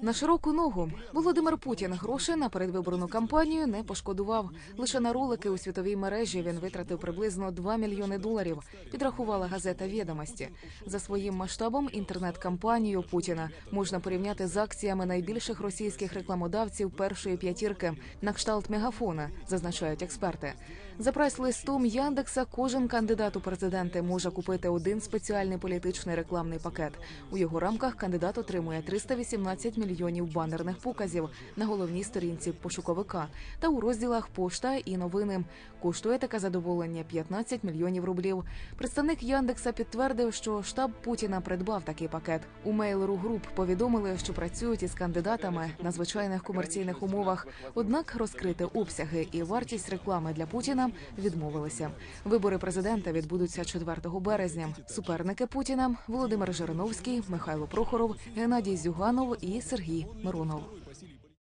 На широку ногу Володимир Путін грошей на передвиборну кампанію не пошкодував. Лише на ролики у світовій мережі він витратив приблизно 2 мільйони доларів. Підрахувала газета «Відомості». За своїм масштабом інтернет-кампанію Путіна можна порівняти з акціями найбільших російських рекламодавців першої п'ятірки на кшталт мегафона, зазначають експерти. За прайс-листом Яндекса кожен кандидат у президенти може купити один спеціальний політичний рекламний пакет. У його рамках кандидат отримує 318 мільйонів банерних показів на головній сторінці пошуковика та у розділах пошта і новини. Коштує таке задоволення 15 мільйонів рублів. Представник Яндекса підтвердив, що штаб Путіна придбав такий пакет. У Mail.ru Group повідомили, що працюють із кандидатами на звичайних комерційних умовах. Однак розкрити обсяги і вартість реклами для Путіна відмовилися. Вибори президента відбудуться 4 березня. Суперники Путіна Володимир Жириновський, Михайло Прохоров, Геннадій Зюганов і Сергій Миронов.